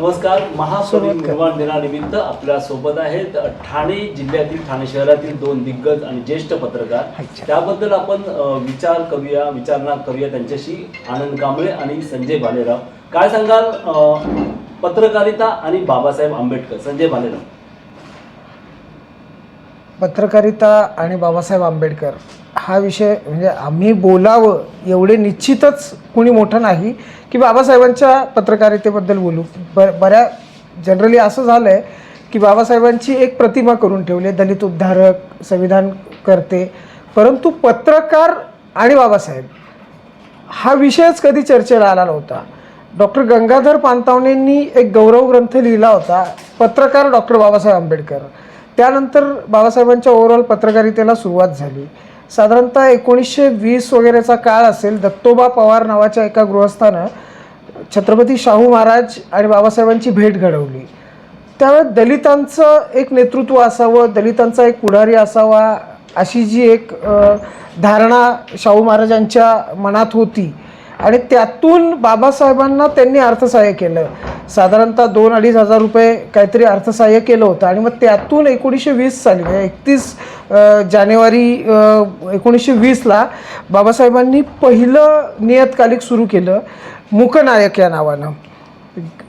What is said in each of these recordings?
नमस्कार महाकवी निर्माण दिनानिमित्त आपल्यासोबत आहेत ठाणे जिल्ह्यातील ठाणे शहरातील दोन दिग्गज आणि ज्येष्ठ पत्रकार. त्याबद्दल आपण विचार करूया विचारणा करूया त्यांच्याशी आनंद कांबळे आणि संजय भालेराव. काय सांगाल पत्रकारिता आणि बाबासाहेब आंबेडकर संजय भालेराव? पत्रकारिता आणि बाबासाहेब आंबेडकर हा विषय म्हणजे आम्ही बोलावं एवढे निश्चितच कुणी मोठं नाही की बाबासाहेबांच्या पत्रकारितेबद्दल बोलू. ब बऱ्या जनरली असं झालं आहे की बाबासाहेबांची एक प्रतिमा करून ठेवली दलित उद्धारक संविधान करते. परंतु पत्रकार आणि बाबासाहेब हा विषयच कधी चर्चेला आला नव्हता. डॉक्टर गंगाधर पानतावणेंनी एक गौरव ग्रंथ लिहिला होता पत्रकार डॉक्टर बाबासाहेब आंबेडकर. त्यानंतर बाबासाहेबांच्या ओव्हरऑल पत्रकारितेला सुरुवात झाली. साधारणतः एकोणीसशे वीस वगैरेचा काळ असेल दत्तोबा पवार नावाच्या एका गृहस्थानं छत्रपती शाहू महाराज आणि बाबासाहेबांची भेट घडवली. त्यावेळेस दलितांचं एक नेतृत्व असावं दलितांचा एक पुढारी असावा अशी जी एक धारणा शाहू महाराजांच्या मनात होती आणि त्यातून बाबासाहेबांना त्यांनी अर्थसहाय्य केलं. साधारणतः दोन अडीच हजार रुपये काहीतरी अर्थसहाय्य केलं होतं. आणि मग त्यातून एकोणीसशे वीस साली म्हणजे एकतीस जानेवारी एकोणीसशे वीसला बाबासाहेबांनी पहिलं नियतकालिक सुरू केलं मुकनायक या नावानं.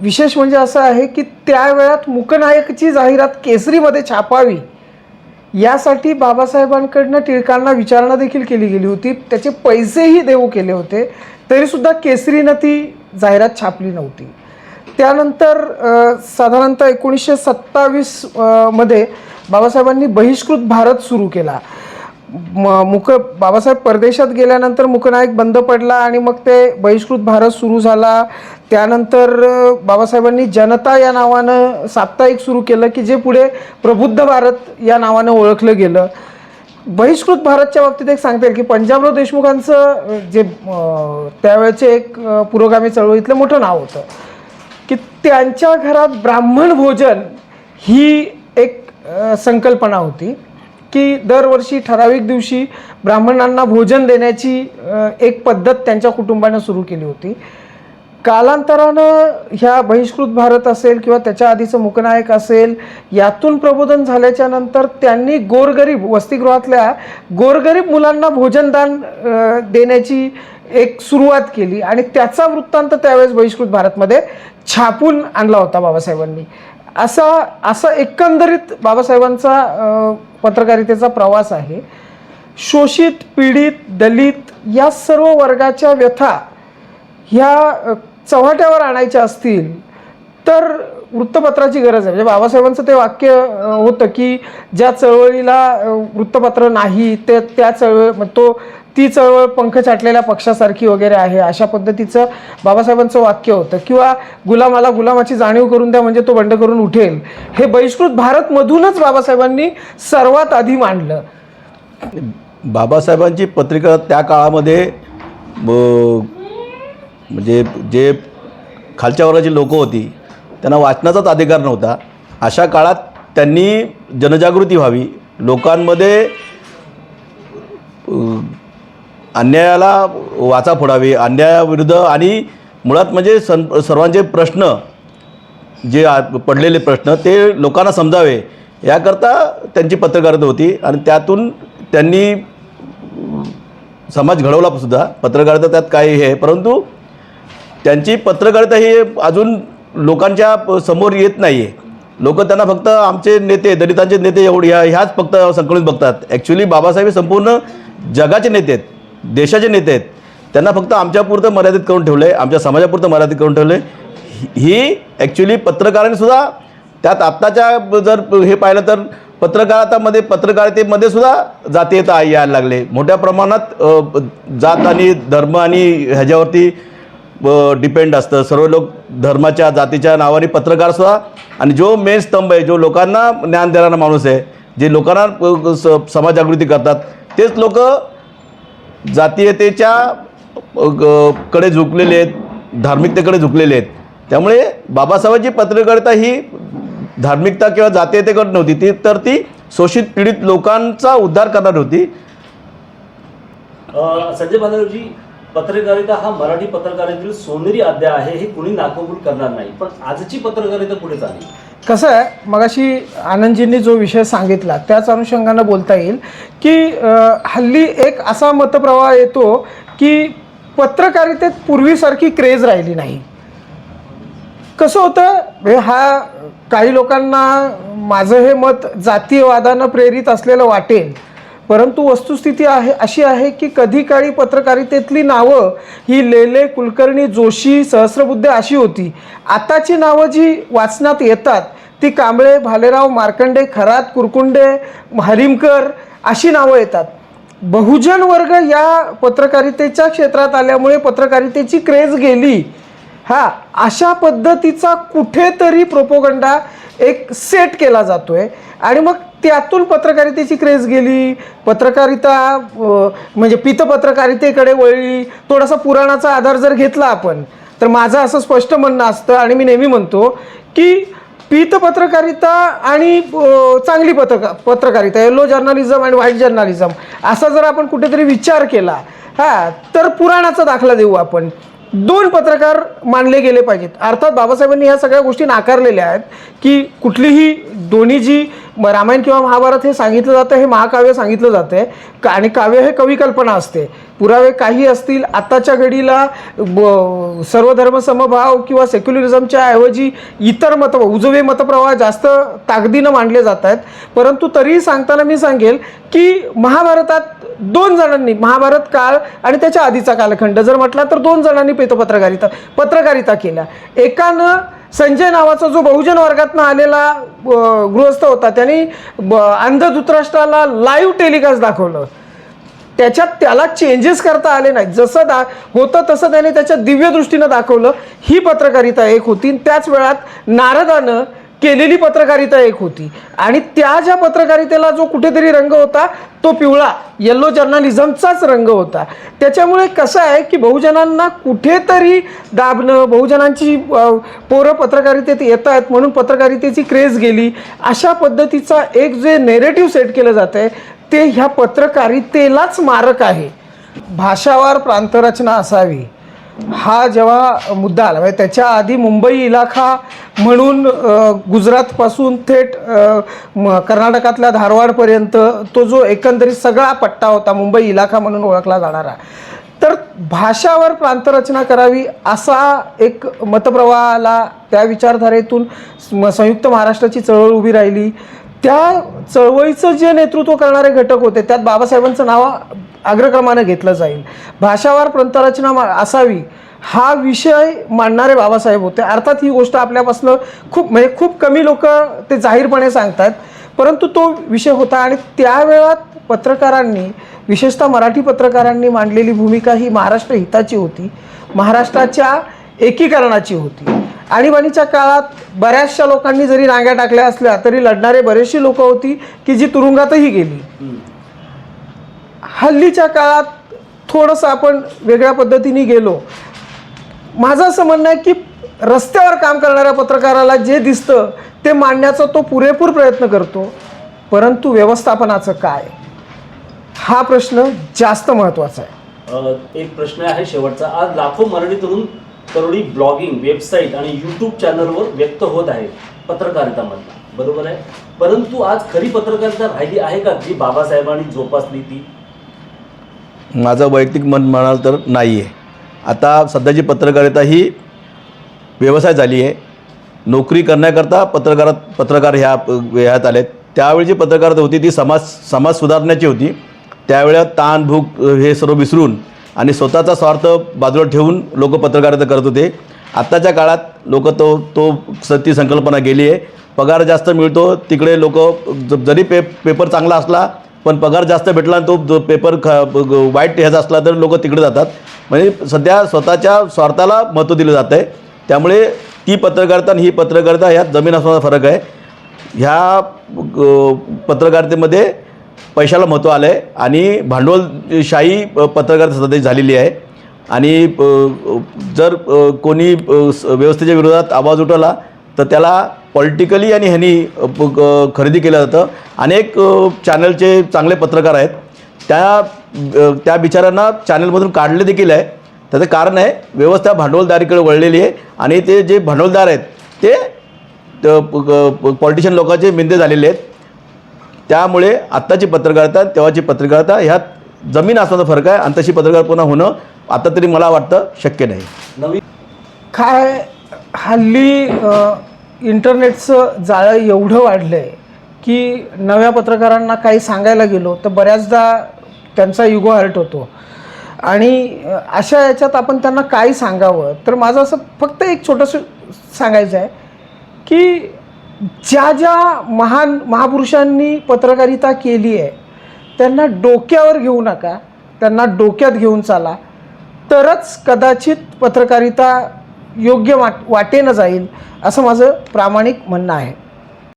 विशेष म्हणजे असं आहे की त्या वेळात मुकनायकची जाहिरात केसरीमध्ये छापावी यासाठी बाबासाहेबांकडनं टिळकांना विचारणा देखील केली गेली होती. त्याचे पैसेही देऊ केले होते. तरीसुद्धा केसरी ती जाहिरात छापली नव्हती. त्यानंतर साधारणतः एकोणीसशे सत्तावीसमध्ये बाबासाहेबांनी बहिष्कृत भारत सुरू केला. म मुक बाबासाहेब परदेशात गेल्यानंतर मुकनायक बंद पडला आणि मग ते बहिष्कृत भारत सुरू झाला. त्यानंतर बाबासाहेबांनी जनता या नावानं साप्ताहिक सुरू केलं की जे पुढे प्रबुद्ध भारत या नावानं ओळखलं गेलं. बहिष्कृत भारतच्या बाबतीत एक सांगता येईल की पंजाबराव देशमुखांचं जे त्यावेळेचे एक पुरोगामी चळवळीतलं मोठं नाव होतं की त्यांच्या घरात ब्राह्मण भोजन ही एक संकल्पना होती की दरवर्षी ठराविक दिवशी ब्राह्मणांना भोजन देण्याची एक पद्धत त्यांच्या कुटुंबानं सुरू केली होती. कालांतरानं ह्या बहिष्कृत भारत असेल किंवा त्याच्या आधीचं मुकनायक असेल यातून प्रबोधन झाल्याच्यानंतर त्यांनी गोरगरीब वसतिगृहातल्या गोरगरीब मुलांना भोजनदान देण्याची एक सुरुवात केली आणि त्याचा वृत्तांत त्यावेळेस बहिष्कृत भारतमध्ये छापून आणला होता बाबासाहेबांनी. असा असा एकंदरीत बाबासाहेबांचा पत्रकारितेचा प्रवास आहे. शोषित पीडित दलित या सर्व वर्गाच्या व्यथा ह्या चव्हाट्यावर आणायच्या असतील तर वृत्तपत्राची गरज आहे. म्हणजे बाबासाहेबांचं ते वाक्य होतं की ज्या चळवळीला वृत्तपत्र नाही ते त्या चळवळ मग तो ती चळवळ पंख छाटलेल्या पक्षासारखी वगैरे आहे अशा पद्धतीचं बाबासाहेबांचं वाक्य होतं. किंवा गुलामाला गुलामाची जाणीव करून द्या म्हणजे तो बंड करून उठेल. हे बहिष्कृत भारतमधूनच बाबासाहेबांनी सर्वात आधी मांडलं. बाबासाहेबांची पत्रिका त्या काळामध्ये म्हणजे जे खालच्या वर्गाची लोकं होती त्यांना वाचनाचाच अधिकार नव्हता. अशा काळात त्यांनी जनजागृती व्हावी. लोकांमध्ये अन्यायाला वाचा फोडावी. अन्यायाविरुद्ध आणि मुळात म्हणजे सं सर्वांचे प्रश्न जे आ पडलेले प्रश्न ते लोकांना समजावे. याकरता त्यांची पत्रकारिता होती आणि त्यातून त्यांनी समाज घडवला सुद्धा. पत्रकारिता त्यात काही हे आहे. परंतु त्यांची पत्रकारिता ही अजून लोकांच्या प- समोर येत नाही आहे लोक त्यांना फक्त आमचे नेते दलितांचे नेते एवढे ह्या ह्याच फक्त संकलित बघतात. ॲक्च्युली बाबासाहेब हे संपूर्ण जगाचे नेते आहेत देशाचे नेते आहेत. त्यांना फक्त आमच्यापुरतं मर्यादित करून ठेवलं आहे आमच्या समाजापुरतं मर्यादित करून ठेवलं आहे ही ॲक्च्युली पत्रकारांनी सुद्धा त्यात आत्ताच्या जर हे पाहिलं तर पत्रकारितामध्ये पत्रकारितेमध्ये सुद्धा जातीयता यायला लागले. मोठ्या प्रमाणात जात आणि धर्म आणि ह्याच्यावरती डिपेंड असतं. सर्व लोक धर्माच्या जातीच्या नावाने पत्रकारसुद्धा आणि जो मेन स्तंभ आहे जो लोकांना ज्ञान देणारा माणूस आहे जे लोकांना स- समाज जागृती करतात तेच लोक जातीयतेच्या कडे झुकलेले आहेत धार्मिकतेकडे झुकलेले आहेत. त्यामुळे बाबासाहेबांची पत्रकारिता ही धार्मिकता किंवा जातीयतेकडे नव्हती. ती तर ती शोषित पीडित लोकांचा उद्धार करणार होती. संजय भालेरावजी पत्रकारिता हा मराठी पत्रकारितेतील सोनेरी अध्याय आहे हे कुणी नाकबूल करणार नाही. पण आजची पत्रकारिता पुढे चालली. कसं आहे मगाशी आनंदजींनी जो विषय सांगितला त्याच अनुषंगानं बोलता येईल की हल्ली एक असा मतप्रवाह येतो की पत्रकारितेत पूर्वीसारखी क्रेज राहिली नाही. कसं होतं हे हा काही लोकांना माझं हे मत जातीयवादानं प्रेरित असलेलं वाटेल परंतु वस्तुस्थिती आहे अशी आहे की कधी काळी पत्रकारितेतली नावं ही लेले कुलकर्णी जोशी सहस्रबुद्धे अशी होती. आताची नावं जी वाचनात येतात ती कांबळे भालेराव मार्कंडे खरात कुरकुंडे हरिमकर अशी नावं येतात. बहुजन वर्ग या पत्रकारितेच्या क्षेत्रात आल्यामुळे पत्रकारितेची क्रेज गेली. हा अशा पद्धतीचा कुठेतरी प्रोपोगंडा एक सेट केला जातो आहे आणि मग त्यातून पत्रकारितेची क्रेज गेली. पत्रकारिता म्हणजे पितपत्रकारितेकडे वळली. थोडासा पुराणाचा आधार जर घेतला आपण तर माझं असं स्पष्ट म्हणणं असतं आणि मी नेहमी म्हणतो की पीत पत्रकारिता आणि चांगली पत्रका पत्रकारिता येलो जर्नलिझम आणि व्हाईट जर्नलिझम असा जर आपण कुठेतरी विचार केला हा तर पुराणाचा दाखला देऊ आपण. दोन पत्रकार मानले गेले पाहिजेत. अर्थात बाबासाहेबांनी ह्या सगळ्या गोष्टी नाकारलेल्या आहेत की कुठलीही दोन्ही जी रामायण किंवा महाभारत हे सांगितलं जातं हे महाकाव्य सांगितलं जातं. का आणि काव्य हे कवी कल्पना असते. पुरावे काही असतील आत्ताच्या घडीला ब- सर्वधर्म समभाव किंवा सेक्युलरिझमच्या ऐवजी इतर मत उजवे मतप्रवाह जास्त ताकदीनं मांडले जात आहेत. परंतु तरीही सांगताना मी सांगेल की महाभारतात दोन जणांनी महाभारत काळ आणि त्याच्या आधीचा कालखंड जर म्हटला तर दोन जणांनी पेतो पत्रकारिता पत्रकारिता केल्या. एकानं संजय नावाचा जो बहुजन वर्गातनं आलेला गृहस्थ होता त्यांनी अंध धृतराष्ट्राला लाईव्ह टेलिकास्ट दाखवलं. त्याच्यात त्याला चेंजेस करता आले नाहीत जसं दा होतं तसं त्याने त्याच्या दिव्यदृष्टीनं दाखवलं. ही पत्रकारिता एक होती. त्याच वेळात नारदानं केलेली पत्रकारिता एक होती. आणि त्या ज्या पत्रकारितेला जो कुठेतरी रंग होता तो पिवळा येल्लो जर्नालिझमचाच रंग होता. त्याच्यामुळे कसं आहे की बहुजनांना कुठेतरी दाबणं बहुजनांची पोरं पत्रकारितेत येत आहेत म्हणून पत्रकारितेची क्रेज गेली. अशा पद्धतीचा एक जे नेरेटिव्ह सेट केलं जात आहे ते ह्या पत्रकारितेलाच मारक आहे. भाषावार प्रांतरचना असावी हा जेव्हा मुद्दा आला म्हणजे त्याच्या आधी मुंबई इलाखा म्हणून गुजरातपासून थेट म- कर्नाटकातल्या धारवाडपर्यंत तो जो एकंदरीत सगळा पट्टा होता मुंबई इलाखा म्हणून ओळखला जाणारा. तर भाषावर प्रांतरचना करावी असा एक मतप्रवाहाला त्या विचारधारेतून संयुक्त महाराष्ट्राची चळवळ उभी राहिली. त्या चळवळीचं जे नेतृत्व करणारे घटक होते त्यात बाबासाहेबांचं नाव अग्रक्रमानं घेतलं जाईल. भाषावार प्रांतरचना मा- असावी हा विषय मांडणारे बाबासाहेब होते. अर्थात ही गोष्ट आपल्यापासून खूप म्हणजे खूप कमी लोक ते जाहीरपणे सांगतात. परंतु तो विषय होता आणि त्यावेळात पत्रकारांनी विशेषतः मराठी पत्रकारांनी मांडलेली भूमिका ही महाराष्ट्र हिताची होती. महाराष्ट्राच्या एकीकरणाची होती. आणीबाणीच्या काळात बऱ्याचशा लोकांनी जरी रांग्या टाकल्या असल्या तरी लढणारे बरेचशी लोक होती की जी तुरुंगातही गेली. हल्लीच्या काळात थोडंसं आपण वेगळ्या पद्धतीने गेलो. माझं असं म्हणणं आहे की रस्त्यावर काम करणाऱ्या पत्रकाराला जे दिसतं ते मांडण्याचा तो पुरेपूर प्रयत्न करतो. परंतु व्यवस्थापनाचं काय? हा प्रश्न जास्त महत्त्वाचा आहे. एक प्रश्न आहे शेवटचा. आज लाखो मराठी करोडी ब्लॉगिंग वेबसाईट आणि यूट्यूब चॅनलवर व्यक्त होत आहे पत्रकारितामधला बरोबर आहे? परंतु आज खरी पत्रकारिता राहिली आहे का जी बाबासाहेबांनी जोपासली ती? माझं वैयक्तिक मन म्हणाल तर नाही आहे आता सध्याची पत्रकारिता ही व्यवसाय झाली आहे नोकरी करण्याकरता पत्रकारात पत्रकार ह्या ह्यात आले त्यावेळी जी पत्रकारिता होती ती समाज समाज सुधारण्याची होती. त्यावेळेला ताण भूक हे सर्व विसरून आणि स्वतःचा स्वार्थ बाजूला ठेवून लोक पत्रकारिता करत होते. आत्ताच्या काळात लोक तो तो स- ती संकल्पना गेली आहे. पगार जास्त मिळतो तिकडे लोक जरी पे पेपर चांगला असला पण पगार जास्त भेटला आणि तो जो पेपर ख वाईट ह्याचा असला तर लोक तिकडे जातात. म्हणजे सध्या स्वतःच्या स्वार्थाला महत्त्व दिलं जातं आहे. त्यामुळे ती पत्रकारिता आणि ही पत्रकारिता ह्यात जमीन असण्याचा फरक आहे. ह्या ग- पत्रकारितेमध्ये पैशाला महत्त्व आलं आहे आणि भांडवलशाही प- सध्या झालेली आहे. आणि प- जर कोणी व्यवस्थेच्या विरोधात आवाज उठवला तर त्याला पॉलिटिकली आणि ह्यांनी प- खरेदी केलं जातं. अनेक चॅनलचे चांगले पत्रकार आहेत. त्या त्या बिचारांना चॅनलमधून काढले देखील आहे. त्याचं कारण आहे व्यवस्था भांडवलदारीकडे वळलेली आहे. आणि ते जे भांडवलदार आहेत ते पॉलिटिशियन लोकांचे मिंदे झालेले आहेत. त्यामुळे आत्ताची पत्रकारिता तेव्हाची पत्रकारिता ह्यात जमीन असण्याचा फरक आहे आणि तशी पत्रकार पुन्हा होणं आता तरी मला वाटतं शक्य नाही. नवीन काय हल्ली इंटरनेटचं जाळं एवढं वाढलं आहे की नव्या पत्रकारांना काही सांगायला गेलो तर बऱ्याचदा त्यांचा युगो हर्ट होतो. आणि अशा याच्यात आपण त्यांना काय सांगावं? तर माझं असं फक्त एक छोटंसं सांगायचं आहे की ज्या ज्या महान महापुरुषांनी पत्रकारिता केली आहे त्यांना डोक्यावर घेऊ नका त्यांना डोक्यात घेऊन चाला. तरच कदाचित पत्रकारिता योग्य वाट वाटेनं जाईल असं माझं प्रामाणिक म्हणणं आहे.